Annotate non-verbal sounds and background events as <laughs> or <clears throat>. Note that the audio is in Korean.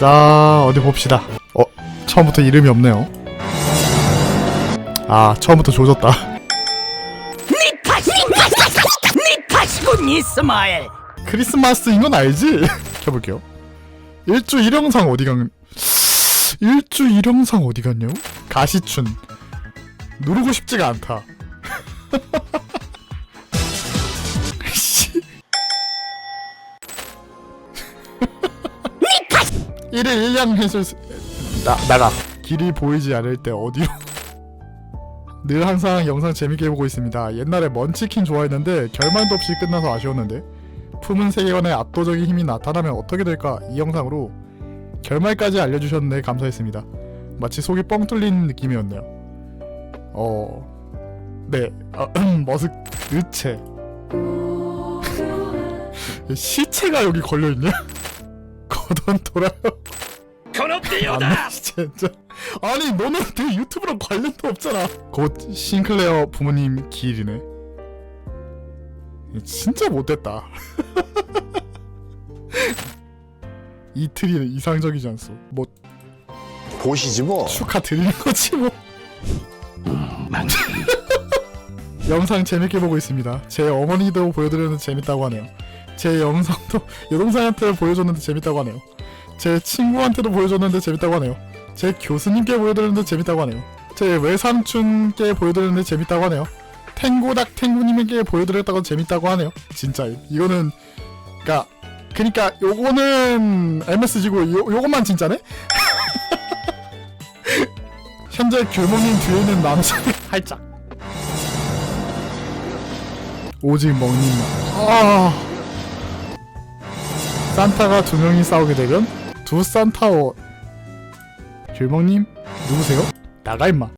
자 어디 봅시다 어 처음부터 이름이 없네요 아 처음부터 조졌다 크리스마스인 건 알지? 켜볼게요 일주 일영상 어디 간 일주 일영상 어디 갔냐고? 가시춘 누르고 싶지가 않다 1일 1량 해설 스- 나, 나가. 길이 보이지 않을 때 어디로? 늘 항상 영상 재밌게 보고 있습니다. 옛날에 먼치킨 좋아했는데 결말도 없이 끝나서 아쉬웠는데 품은 세계관에 압도적인 힘이 나타나면 어떻게 될까 이 영상으로 결말까지 알려주셨는데 감사했습니다. 마치 속이 뻥 뚫린 느낌이었네요. 어네. 아, <clears throat> 머쓱 으체 <laughs> 시체가 여기 걸려있냐? 돈 돌아요. 아, <laughs> 진짜. 아니 너네한테 유튜브랑 관련도 없잖아. 곧 싱클레어 부모님 기일이네. 진짜 못됐다. <laughs> 이틀이 이상적이지 않소. 뭐 보시지 뭐. 축하 드리는 거지 뭐. <laughs> 영상 재밌게 보고 있습니다. 제 어머니도 보여드려도 재밌다고 하네요. 제 영상도 여동생한테 보여줬는데 재밌다고 하네요. 제 친구한테도 보여줬는데 재밌다고 하네요. 제 교수님께 보여드렸는데 재밌다고 하네요. 제 외삼촌께 보여드렸는데 재밌다고 하네요. 탱고닥 탱구님에게 보여드렸다고 재밌다고 하네요. 진짜 이거는 그니까 그니까 요거는 MSG고 요, 요것만 진짜네? <laughs> 현재 교모님 뒤에 있는 남성이 <laughs> 활짝. 오직 먹는 아 산타가 두 명이 싸우게 되면 두 산타워 길먹님 누구세요? 나가 임마